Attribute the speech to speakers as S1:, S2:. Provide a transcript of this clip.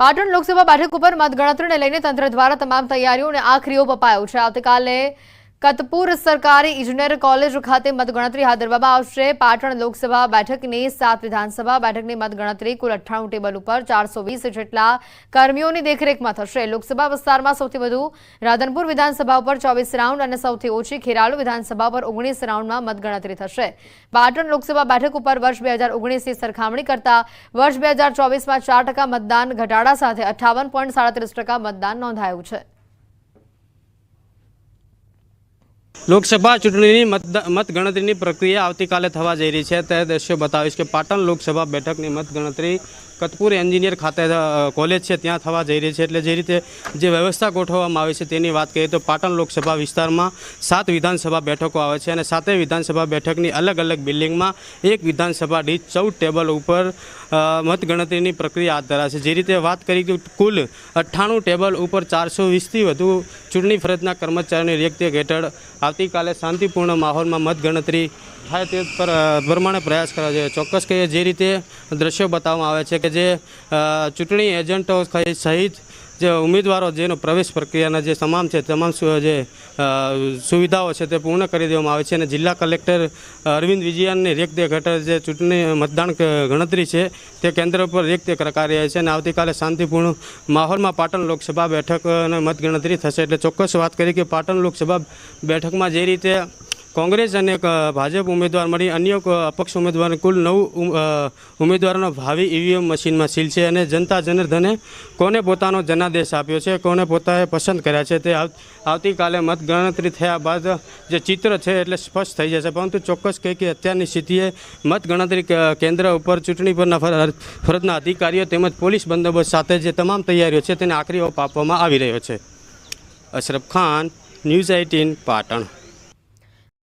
S1: પાટણ લોકસભા બેઠક ઉપર મતગણતરીને લઈને તંત્ર દ્વારા તમામ તૈયારીઓને આખરી ઓપ અપાયો છે. આવતીકાલે કતપુર સરકારી ઇજનેર કોલેજ ખાતે મતગણતરી હાથ ધરવામાં આવશે. પાટણ લોકસભા બેઠકની સાત વિધાનસભા બેઠકની મતગણતરી કુલ અઠ્ઠાણું ટેબલ ઉપર ચારસો જેટલા કર્મીઓની દેખરેખમાં થશે. લોકસભા વિસ્તારમાં સૌથી વધુ રાધનપુર વિધાનસભા ઉપર ચોવીસ રાઉન્ડ અને સૌથી ઓછી ખેરાલુ વિધાનસભા પર ઓગણીસ રાઉન્ડમાં મતગણતરી થશે. પાટણ લોકસભા બેઠક ઉપર વર્ષ બે હજાર ઓગણીસની સરખામણી કરતા વર્ષ બે હજાર ચોવીસમાં ચાર ટકા મતદાન ઘટાડા સાથે અઠ્ઠાવન પોઈન્ટ સાડત્રીસ ટકા મતદાન નોંધાયું છે.
S2: લોકસભા ચૂંટણીની મતગણતરીની પ્રક્રિયા આવતીકાલે થવા જઈ રહી છે. તે દ્રશ્યો બતાવીશ કે પાટણ લોકસભા બેઠકની મતગણતરી કતપુર એન્જિનિયર ખાતે કોલેજ છે, ત્યાં થવા જઈ રહી છે. એટલે જે રીતે જે વ્યવસ્થા ગોઠવવામાં આવી છે તેની વાત કરીએ તો પાટણ લોકસભા વિસ્તારમાં સાત વિધાનસભા બેઠકો આવે છે અને સાતે વિધાનસભા બેઠકની અલગ અલગ બિલ્ડિંગમાં એક વિધાનસભા દીઠ ચૌદ ટેબલ ઉપર મતગણતરીની પ્રક્રિયા હાથ ધરાશે. જે રીતે વાત કરી કે કુલ અઠ્ઠાણું ટેબલ ઉપર ચારસો વીસથી વધુ ચૂંટણી ફરજના કર્મચારીઓની રેખદેખ હેઠળ આવતીકાલે શાંતિપૂર્ણ માહોલમાં મતગણતરી થાય તે પર પ્રમાણે પ્રયાસ કરવા જોઈએ ચોક્કસ કહીએ જે રીતે દ્રશ્યો બતાવવામાં આવે છે કે જે ચૂંટણી એજન્ટો સહિત જે ઉમેદવારો જેનો પ્રવેશ પ્રક્રિયાના જે તમામ છે, તમામ જે સુવિધાઓ છે તે પૂર્ણ કરી દેવામાં આવે છે અને જિલ્લા કલેક્ટર અરવિંદ વિજયનની રેખદેખ હેઠળ જે ચૂંટણી મતદાન ગણતરી છે તે કેન્દ્ર પર રેખદેખ રખાઈ છે અને આવતીકાલે શાંતિપૂર્ણ માહોલમાં પાટણ લોકસભા બેઠક મતગણતરી થશે. એટલે ચોક્કસ વાત કરી કે પાટણ લોકસભા બેઠકમાં જે રીતે કોંગ્રેસ અને ભાજપ ઉમેદવાર મળી અન્ય અપક્ષ ઉમેદવાર કુલ નવ ઉમેદવારોનો ભાવિ ઈવીએમ મશીનમાં સીલ છે અને જનતા જનાર્દને કોને પોતાનો જનાદેશ આપ્યો છે, કોને પોતાએ પસંદ કર્યા છે તે આવતીકાલે મતગણતરી થયા બાદ જે ચિત્ર છે એટલે સ્પષ્ટ થઈ જશે, પરંતુ ચોક્કસ કહે કે અત્યારની સ્થિતિએ મતગણતરી કેન્દ્ર ઉપર ચૂંટણી પરના ફરજના અધિકારીઓ તેમજ પોલીસ બંદોબસ્ત સાથે જે તમામ તૈયારીઓ છે તેને આખરી ઓપ આપવામાં આવી રહ્યો છે. Ashraf Khan, news eighteen, Patan.